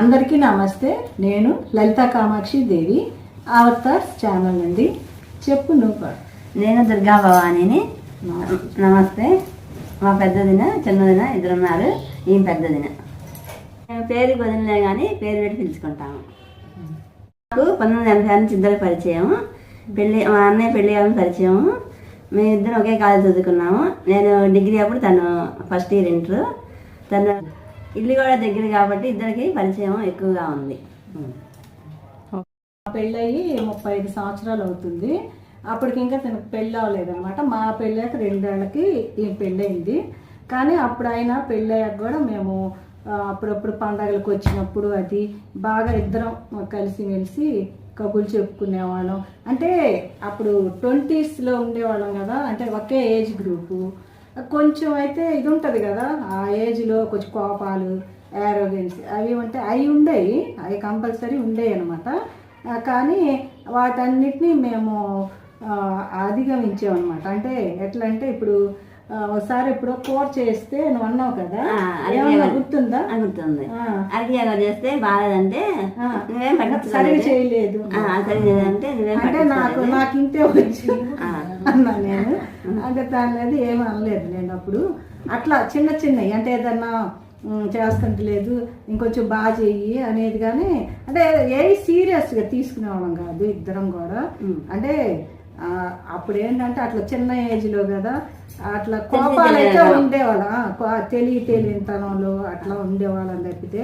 అందరికీ నమస్తే. నేను లలితా కామాక్షి దేవి అవతార్స్ ఛానల్ నుండి. చెప్పు నువ్వు. నేను దుర్గా భవానీని. నమస్తే. మా పెద్దదిన చిన్నదిన ఇద్దరు ఉన్నారు. ఈయన పెద్దదిన మేము పేరు వదిలే కానీ పేరు పెట్టి పిలుచుకుంటాము. నాకు పంతొమ్మిది ఎనభై నుంచి ఇద్దరు పరిచయం పెళ్ళి మా అన్నయ్య పెళ్ళి అవ్వని పరిచయం మేము ఇద్దరం ఒకే కాలేజ్ చదువుకున్నాము. నేను డిగ్రీ అప్పుడు తను ఫస్ట్ ఇయర్ ఇంటర్. తను ఇల్లు కూడా దగ్గర కాబట్టి ఇద్దరికి పరిచయం ఎక్కువగా ఉంది. మా పెళ్ళయి ముప్పై ఐదు సంవత్సరాలు అవుతుంది. అప్పటికి ఇంకా తనకు పెళ్ళి అవ్వలేదనమాట మా పెళ్ళాక రెండేళ్ళకి ఈ పెళ్ళయింది. కానీ అప్పుడు ఆయన పెళ్ళయ్యాక కూడా మేము అప్పుడప్పుడు పండగలకు వచ్చినప్పుడు అది బాగా ఇద్దరం కలిసి మెలిసి కబుర్లు చెప్పుకునేవాళ్ళం. అంటే అప్పుడు ట్వంటీస్లో ఉండేవాళ్ళం కదా అంటే ఒకే ఏజ్ గ్రూపు. కొంచెం అయితే ఇది ఉంటుంది కదా ఆ ఏజ్లో కొంచెం కోపాలు యారోగెన్స్ అవి ఉంటే అవి ఉండేవి అవి కంపల్సరీ ఉండేవి అనమాట కానీ వాటన్నిటినీ మేము అధిగమించామన్నమాట. అంటే ఎట్లా అంటే ఇప్పుడు ఒకసారి ఇప్పుడు కూర చేస్తే నువ్వు అన్నావు కదా? ఏమన్నా గుర్తుందా? అనుకుంటుంది ఆ, అది అలా చేస్తే బాగాలేదంటే ఆ, నువ్వేం సరిగా చేయలేదు. అంటే నాకు నాకు ఇంతే వచ్చి. అన్నా నేను. అంటే దాని మీద ఏమీ అనలేదు నేను అప్పుడు. అట్లా చిన్న చిన్నవి అంటే ఏదన్నా ఉమ్, చేస్తుంటే లేదు ఇంకొంచెం బాగా చెయ్యి అనేది కానీ అంటే ఏ సీరియస్గా తీసుకునేవాళ్ళం కాదు ఇద్దరం కూడా. అంటే అప్పుడు ఏంటంటే అట్లా చిన్న ఏజ్లో కదా అట్లా కోపాలు అయితే ఉండేవాళ్ళం. తెలియ తెలియనితనంలో అట్లా ఉండేవాళ్ళం తప్పితే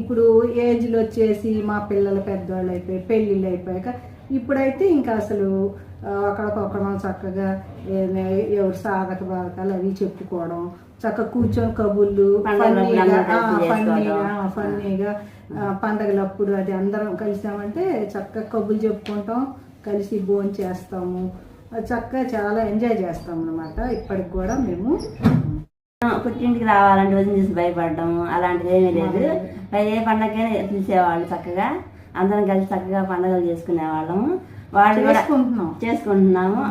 ఇప్పుడు ఏజ్లు వచ్చేసి మా పిల్లలు పెద్దవాళ్ళు అయిపోయి పెళ్ళిళ్ళు అయిపోయాక ఇప్పుడైతే ఇంకా అసలు ఒకరికొకరం చక్కగా ఎవరు సాధక బాధకాలు అవి చెప్పుకోవడం చక్కగా కూర్చొని కబుర్లు ఫన్నీగా ఫన్నీగా ఫన్నీగా పండగలప్పుడు అది అందరం కలిసామంటే చక్కగా కబుర్లు చెప్పుకుంటాం. కలిసి భోజనం చేస్తాము. చక్కగా చాలా ఎంజాయ్ చేస్తాం అనమాట ఇప్పటికి కూడా మేము పుట్టింటికి రావాలంటే వదిన చూసి భయపడడం అలాంటిది ఏమీ లేదు. ఏ పండగకైనా పిలిచేవాళ్ళు చక్కగా. అందరం కలిసి చక్కగా పండగలు చేసుకునేవాళ్ళము. వాళ్ళు చేసుకుంటున్నాం. చేసుకుంటున్నాము.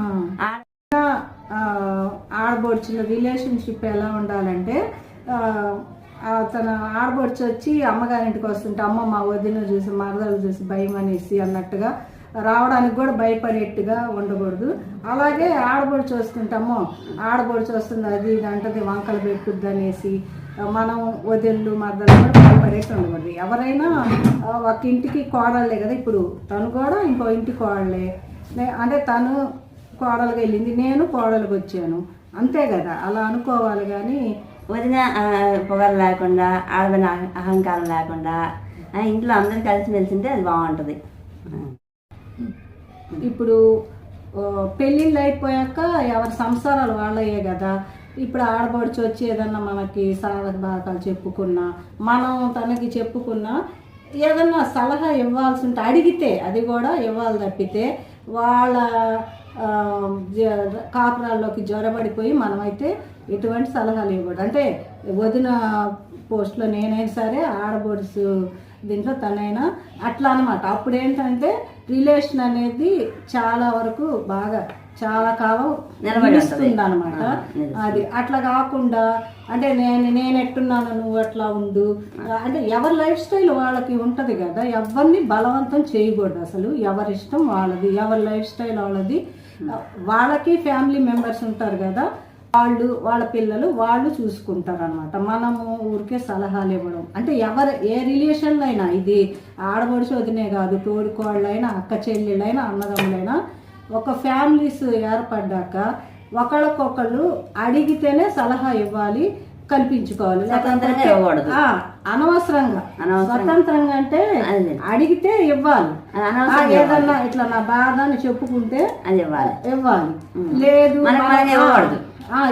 ఆడబొడుచుల రిలేషన్షిప్ ఎలా ఉండాలంటే తన ఆడబొడుచు వచ్చి అమ్మగారింటికి వస్తుంటే అమ్మ మా వదిన చూసి మరదలు చూసి భయం అనేసి అన్నట్టుగా రావడానికి కూడా భయపడేట్టుగా ఉండకూడదు. అలాగే ఆడబొడుచు వస్తుంటే అమ్మో చూస్తుంది వస్తుంది అది ఇది అంటది వంకలు పెట్టుద్ది అనేసి మనం వదిళ్ళు మద్దలు కూడా భయపడేట్టు ఉండకూడదు. ఎవరైనా ఒక ఇంటికి కోడలే కదా ఇప్పుడు. తను కూడా ఇంకో ఇంటి కోడలే అంటే తను కోడలుగా వెళ్ళింది నేను కోడలకు వచ్చాను. అంతే కదా అలా అనుకోవాలి కానీ వదిన పొగర లేకుండా ఆడబడిన అహంకారం లేకుండా ఆ, ఇంట్లో అందరూ కలిసి మెలిసింటే అది బాగుంటుంది. ఇప్పుడు పెళ్ళిళ్ళు అయిపోయాక ఎవరి సంసారాలు వాళ్ళయ్యే కదా. ఇప్పుడు ఆడబడుచు వచ్చి ఏదన్నా మనకి సాధక బాధకాలు చెప్పుకున్నా మనం తనకి చెప్పుకున్నా ఏదన్నా సలహా ఇవ్వాల్సి ఉంటే అడిగితే అది కూడా ఇవ్వాలి తప్పితే వాళ్ళ కాపురాల్లోకి జ్వరబడిపోయి మనమైతే ఎటువంటి సలహాలు ఇవ్వకూడదు. అంటే వదిన పోస్ట్లో నేనైనా సరే ఆడబడుచు దీంట్లో తనైనా అట్లా అనమాట అప్పుడు ఏంటంటే రిలేషన్ అనేది చాలా వరకు బాగా చాలా కాలం నిలబడి నిలుస్తుంది ఉంటది. అనమాట. అది అట్లా కాకుండా అంటే నేను నేను ఎట్టున్నాను నువ్వు అట్లా ఉండు. అంటే ఎవరి లైఫ్ స్టైల్ వాళ్ళకి ఉంటది కదా ఎవరిని బలవంతం చేయకూడదు అసలు. ఎవరి ఇష్టం వాళ్ళది ఎవరి లైఫ్ స్టైల్ వాళ్ళది. వాళ్ళకి ఫ్యామిలీ మెంబర్స్ ఉంటారు కదా వాళ్ళు వాళ్ళ పిల్లలు వాళ్ళు చూసుకుంటారు అనమాట మనము ఊరికే సలహాలు ఇవ్వడం. అంటే ఎవరు ఏ రిలేషన్లో అయినా ఇది ఆడబడిచి వదినే కాదు తోడుకోళ్ళైనా అక్క చెల్లెళ్ళైనా అన్నదమ్ములైనా ఒక ఫ్యామిలీస్ ఏర్పడ్డాక ఒకళ్ళకొకళ్ళు అడిగితేనే సలహా ఇవ్వాలి కల్పించుకోవాలి. అనవసరంగా. స్వతంత్రంగా అంటే. అడిగితే ఇవ్వాలి. ఏదన్నా ఇట్లా నా బాధ అని చెప్పుకుంటే అది ఇవ్వాలి. ఇవ్వాలి. లేదు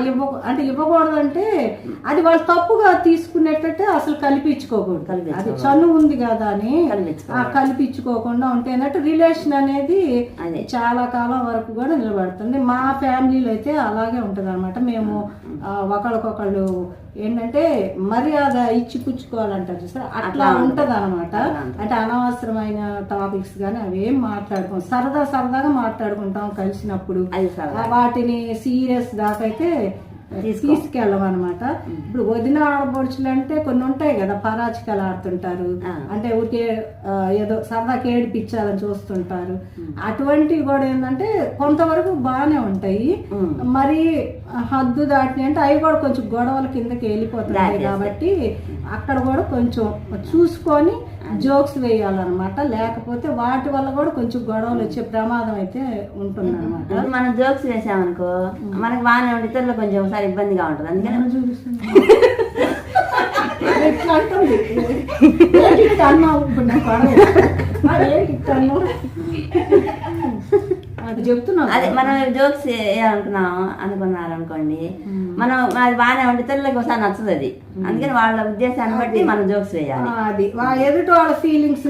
ఇవ్వ అంటే ఇవ్వకూడదు అంటే అది వాళ్ళు తప్పుగా తీసుకునేటట్టే అసలు కల్పించుకోకూడదు. అది. చనువు ఉంది కదా అని కల్పించుకోకుండా ఉంటే ఏంటంటే రిలేషన్ అనేది. చాలా కాలం వరకు కూడా నిలబడుతుంది. మా ఫ్యామిలీలో అయితే అలాగే ఉంటుంది అనమాట మేము ఒకళ్ళకొకళ్ళు ఏంటంటే మర్యాద ఇచ్చి పుచ్చుకోవాలంటారు చూసారా? అట్లా ఉంటది. అనమాట. అంటే అనవసరమైన టాపిక్స్ కానీ అవి ఏం మాట్లాడుకోం. సరదా సరదాగా మాట్లాడుకుంటాం కలిసినప్పుడు. వాటిని సీరియస్ దాకా అయితే తీసుకో. తీసుకెళ్ళమన్నమాట ఇప్పుడు వదిన ఆడపడుచులు అంటే కొన్ని ఉంటాయి కదా పరాచికలు ఆడుతుంటారు. అంటే ఊరికే ఏదో సరదాకి ఏడిపించాలని చూస్తుంటారు అటువంటివి కూడా ఏంటంటే కొంతవరకు బాగానే ఉంటాయి. మరి హద్దు దాటినాయి అంటే అవి కూడా కొంచెం గొడవల కిందకి వెళ్ళిపోతున్నాయి. కాబట్టి అక్కడ కూడా కొంచెం చూసుకొని జోక్స్ వేయాలన్నమాట. లేకపోతే వాటి వల్ల కూడా కొంచెం గొడవలు వచ్చే ప్రమాదం అయితే ఉంటుందన్నమాట. ఇప్పుడు మనం జోక్స్ వేసామనుకో మనకి బాగానే ఉంటే ఇతరులు కొంచెం ఒకసారి ఇబ్బందిగా ఉంటుంది. అందుకని ఎట్లా అంటుంది? ఏంటి ఇట్లా అన్నావు? ఇప్పుడు నాకు అడగదు. మరి ఏంటి ఇట్లా అన్నావు? అది మనం జోక్స్ వేయాలనుకున్నాం అనుకున్నారు అనుకోండి మనం అది బాగానే ఉంటే ఇతరులకు ఒకసారి నచ్చదు అది అందుకని వాళ్ళ ఉద్దేశాన్ని బట్టి మనం జోక్స్ వేయాలి అది ఎదుటి వాళ్ళ ఫీలింగ్స్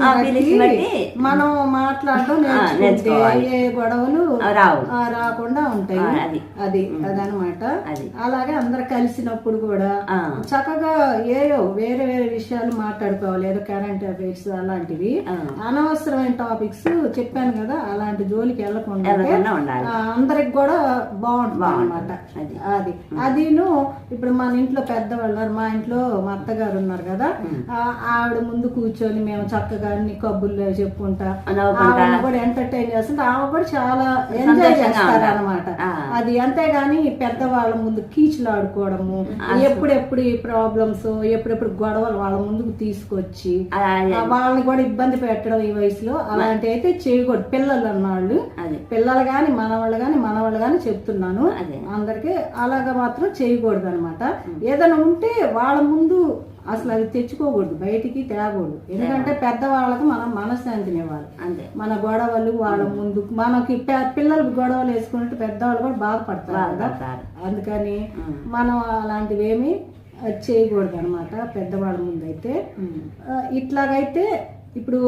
బట్టి మనం మాట్లాడటం నేర్చుకోవాలి. ఏ గొడవలు రావు. రాకుండా ఉంటాయి అది. అది అదనమాట అది. అలాగే అందరు కలిసినప్పుడు కూడా. చక్కగా ఏయో వేరే వేరే విషయాలు మాట్లాడుకోవాలి ఏదో కరెంట్ అఫైర్స్ అలాంటివి. అనవసరమైన టాపిక్స్ చెప్పాను కదా అలాంటి జోలికి వెళ్ళకుండా అందరికి కూడా బాగుంటుంది అనమాట అది. అది. అదిను ఇప్పుడు మన ఇంట్లో పెద్దవాళ్ళు. మా ఇంట్లో మా అత్తగారు ఉన్నారు కదా. ఆవిడ ముందు కూర్చొని మేము చక్కగా అన్ని కబుర్లు చెప్పుకుంటా. ఆవిడని కూడా ఎంటర్టైన్ చేస్తుంటే ఆమె కూడా చాలా ఎంజాయ్ చేస్తారు. అనమాట. అది అంతేగాని పెద్దవాళ్ళ ముందు కీచులాడుకోవడము ఎప్పుడెప్పుడు ఈ ప్రాబ్లమ్స్ ఎప్పుడెప్పుడు గొడవలు వాళ్ళ ముందుకు తీసుకొచ్చి వాళ్ళని కూడా ఇబ్బంది పెట్టడం ఈ వయసులో అలాంటి అయితే చేయకూడదు. పిల్లలు అన్నాళ్ళు అది. పిల్లలు కానీ మనవాళ్ళు కానీ మనవాళ్ళు కానీ చెప్తున్నాను. అదే. అందరికి అలాగా మాత్రం చేయకూడదు అనమాట ఏదైనా ఉంటే వాళ్ళ ముందు అసలు అది తెచ్చుకోకూడదు బయటికి తేకూడదు. ఎందుకంటే పెద్దవాళ్ళకి మనం మనశ్శాంతిని ఇవ్వాలి. అంతే. మన గొడవలు వాళ్ళ ముందు మనకి పిల్లలు గొడవలు వేసుకుంటే పెద్దవాళ్ళు కూడా బాధపడతారు కదా. అందుకని. మనం అలాంటివి ఏమి చేయకూడదు అనమాట పెద్దవాళ్ళ ముందు అయితే ఇట్లాగైతే ఇప్పుడు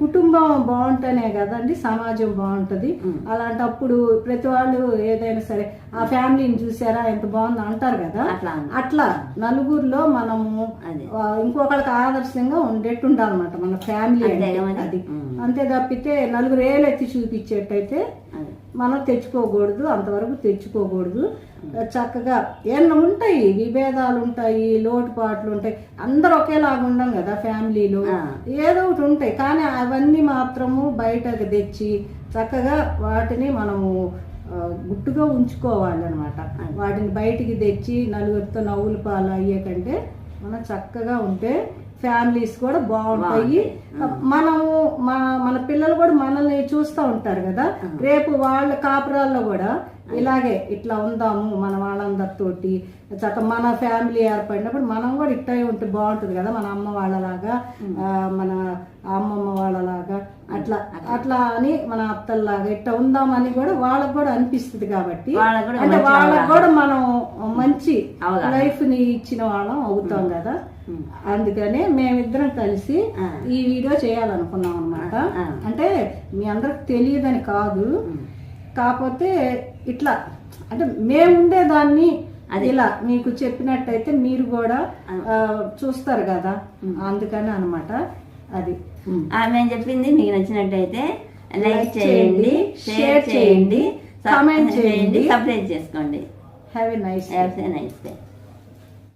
కుటుంబం బాగుంటేనే కదండి సమాజం బాగుంటది. అలాంటప్పుడు ప్రతి వాళ్ళు ఏదైనా సరే ఆ ఫ్యామిలీని చూసారా ఎంత బాగుందో అంటారు కదా. అట్లా నలుగురిలో మనము ఇంకొకరికి ఆదర్శంగా ఉండేట్టు ఉండాలన్నమాట మన ఫ్యామిలీ? అది. అంతే తప్పితే నలుగురు ఏళ్ళు ఎత్తి చూపించేటైతే మనం తెచ్చుకోకూడదు అంతవరకు తెచ్చుకోకూడదు. చక్కగా ఏమన్నా ఉంటాయి విభేదాలు ఉంటాయి లోటుపాట్లు ఉంటాయి అందరు ఒకేలాగా ఉండం కదా ఫ్యామిలీలో. ఏదో ఒకటి ఉంటాయి. కానీ అవన్నీ మాత్రము బయటకు తెచ్చి చక్కగా వాటిని మనము గుట్టుగా ఉంచుకోవాలి అనమాట వాటిని బయటికి తెచ్చి నలుగురితో నవ్వుల పాలు అయ్యే కంటే మనం చక్కగా ఉంటే ఫ్యామిలీస్ కూడా బాగుంటాయి. మనము మన మన పిల్లలు కూడా మనల్ని చూస్తూ ఉంటారు కదా. రేపు వాళ్ళ కాపురాల్లో కూడా ఇలాగే ఇట్లా ఉందాము మన వాళ్ళందరితోటి. చక్క మన ఫ్యామిలీ ఏర్పడినప్పుడు మనం కూడా ఇట్లా ఉంటే బాగుంటుంది కదా మన అమ్మ వాళ్ళలాగా మన అమ్మమ్మ వాళ్ళలాగా. అట్లా అట్లా. అని మన అత్తల్లాగా ఇట్లా ఉందామని కూడా వాళ్ళకి కూడా అనిపిస్తుంది కాబట్టి. అంటే వాళ్ళకి కూడా మనం మంచి. లైఫ్ని ఇచ్చిన వాళ్ళం అవుతాం కదా. అందుకనే మేమిద్దరం కలిసి. ఈ వీడియో చేయాలనుకున్నాం అనమాట. అంటే మీ అందరికి తెలియదని కాదు. కాకపోతే ఇట్లా అంటే మేము ఉండేదాన్ని ఇలా మీకు చెప్పినట్టయితే మీరు కూడా చూస్తారు కదా. అందుకని అన్నమాట అది. ఆ, మేము చెప్పింది? మీకు నచ్చినట్టయితే లైక్ చేయండి షేర్ చేయండి, కామెంట్ చేయండి. సబ్స్క్రైబ్ చేసుకోండి. Have a nice have a nice day